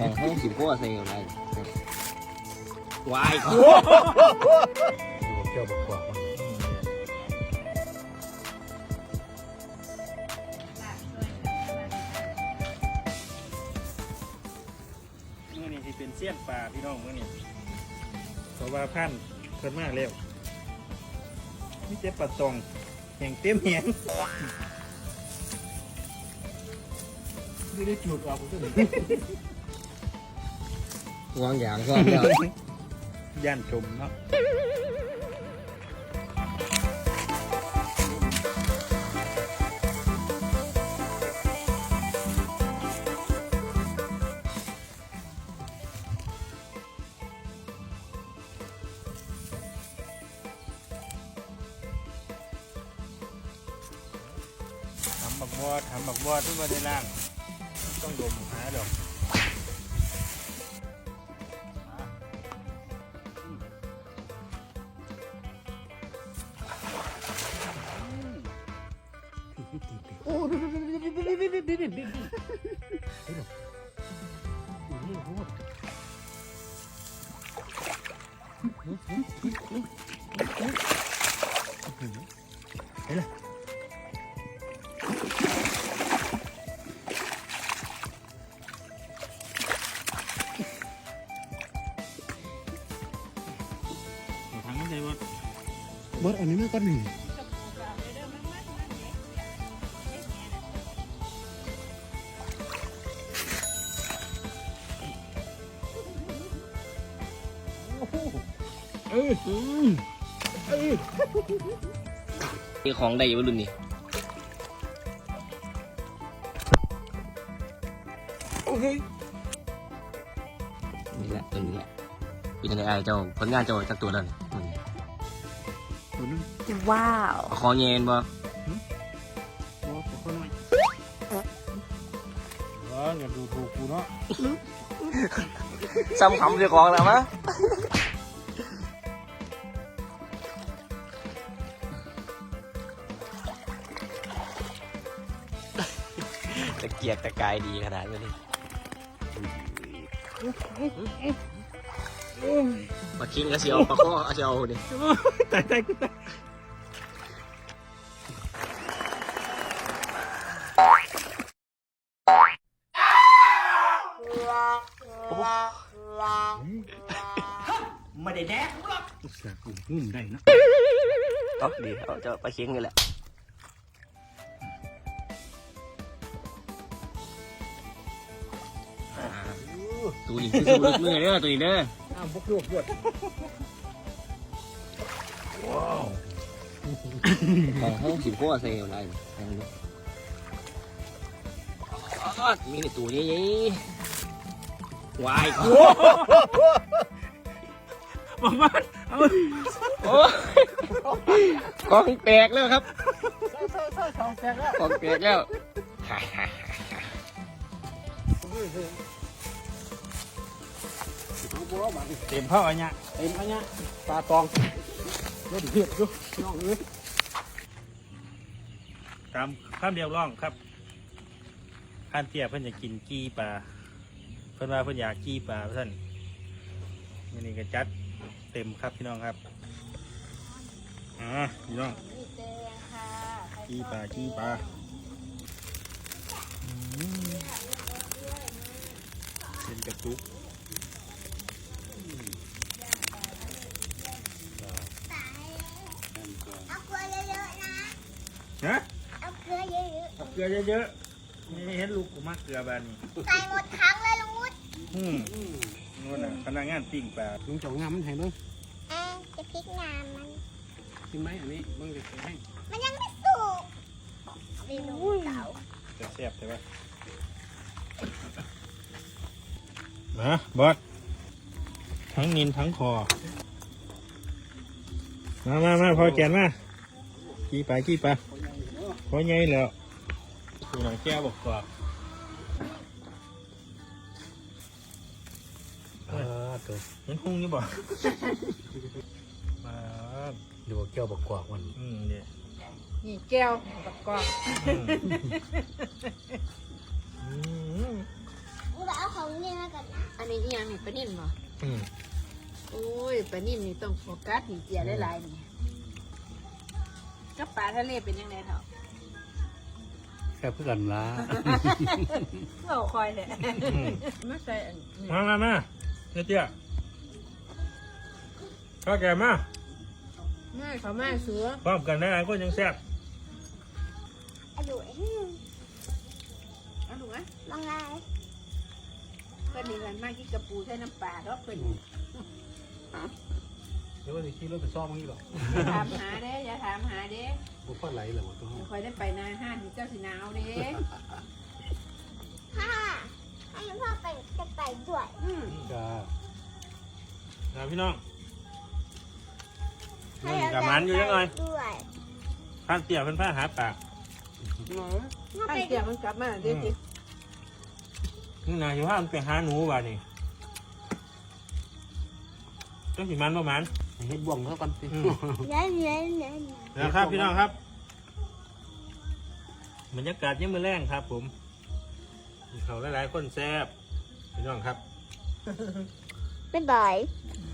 ของห้องสิบโคใส่อะไรวายดูเกี่ยวกับกวากมันมื่อนี้ที่เป็นเสี้ยนป่าพี่น้องมื่อนี้เพราะว่าพันธุ์เพิ่นมากเร็วนี่เจ็บปลาตองแห่งเต็มแหงไม่ได้จุดออกก็ถึง วางอย่างซ่อนแล้วย่านชมเนาะทำบักบอดทำบักบอดทุกวันในล่าง ต้องดมหาดอก ดิ้นดิ้นดิ้นเฮ้ยหลบอยู่นี่โคตรเฮ้ยเฮ้ยเฮ้ยเฮ้ยเฮ้ยเฮ้ยเบิร์ดอันนี้ไม่ก็หนึ่ง เออมีของใดอยู่รุ่นนี้โอเคนี่แหละตัวนี้แหละเป็นยังไงไอ้เจ้าผลงานเจ้าจากตัวนั้นตัวนึงว้าวเอาคอเย็นบ่อสคนหน่อยว้าอย่าดูถูกกูเนาะซ้ำคำเรียกของแล้วมะ ตะเกียกตะกายดีขนาดนี้มาคิงก็เสียวปลาข้อเอาเสียวดิตายตายกูตายไม่ได้แดกหรอกอุตส่าห์หุ่มหุ่มได้นะเอาดีเอาเจะปลาเค็งนี่แหละ ตัวนี้คือสูลึกมือเด้อตัวนี้เด้ออ้าวบกรวบรวดของห้องสิบโคใส่อะไรแทงดูอ๋อมีในตัวนี้วายบอกว่าเอาโอ้ยของแตกแล้วครับเศร้าเศร้าเศร้าแตกแล้วของแตกแล้ว เอาบัวมาดิเต็มเข้าอันเนี้ยเต็มอันเนี้ยปลาตองรถเพียบอยู่น้องเอ้ยตามข้ามเดียวร่องครับข้านเตี้ยเพิ่นจะกินกี้ปลาเพิ่นว่าเพิ่นอยากกี้ปลาเพิ่นนี่นี่ก็จัดเต็มครับพี่น้องครับอ่าพี่น้องกี้ปลากี้ปลาอืมเป็นกระตุก เอาเกลือเยอะๆนะ ฮะ เอาเกลือ เยอะเอาเกลือเยอะๆนี่เห็นลูกกูมากเกลือบานนี้ๆใส่หมดถังเลยลุงวุฒิอืมนู่นน่ะพนักงานปิ้งปลาลุงเจ้างามมันให้เบ้างเอ้ยจะพริกงามมัน กินไหมอันนี้เบ้างจะให้มันยังไม่สุกดีลุงเก่าจะแซ่บใช่ปะมาบอสทั้งนินทั้งคอ มามามาพอแกนมา ขี้ไปขี้ไปพอไงแล้ว ดูหนังแก้วบอกกว่าเออตัวเห็นหุ้งนี่บอก มาดูเกี่ยวกับกวากมันอืมเดี๋ยวนี่แก้วกับกรอกอืมอืมมึงไปเอาเขาของนี่แล้วกันนะอันนี้อีหยังนี่ปลานิ่มบ่อืมโอ้ยปลานิ่มนี่ต้องโฟกัสหินเจียหลายๆนี่กับปลาทะเลเป็นยังไงเถอะ แค่เพื่อนละเราคอยแหละไม่ใช่อันนี้มามามาเตี้ยข้าวแก่มาไม่เขาไม่เสือพร้อมกันนะไอ้คนยังแซ่บอร่อยเอาถูกไหมบางไงเพื่อนนี่มันมากที่กระปูใช้น้ำปลาดอกเพื่อนเดี๋ย ววันนี้ขี่รถไปซ่อมมั้งนี่หรออย่าถามหาเด้อย่าถามหาเด้บุฟเฟ่ไหลเหรอวะตัวเดี๋ยวคอยได้ไปนาห้านที่เจ้าสิหนาวเด้ฮ่าให้พ่อไปจะไปด้วยอืมจ้านะพี่น้องให้นี่เรากับมันอยู่ยังไงด้วยข้างเตี้ยเป็นผ้าหาปากไอ้เกี่ยมันกลับมาเดี๋ยวสินี่นายอยู่ห้ามไปหาหนูว่ะนี่ต้องสิมันประมาณ เฮ็ดบ่วงเท่ากันสิอืมเนี้ยเนี้ยเนี้ยนะครับพี่น้องครับบรรยากาศยังมือแรงครับ ผมมีเขาหลายๆคนแซ่บพี่น้องครับบ๊ายบายบ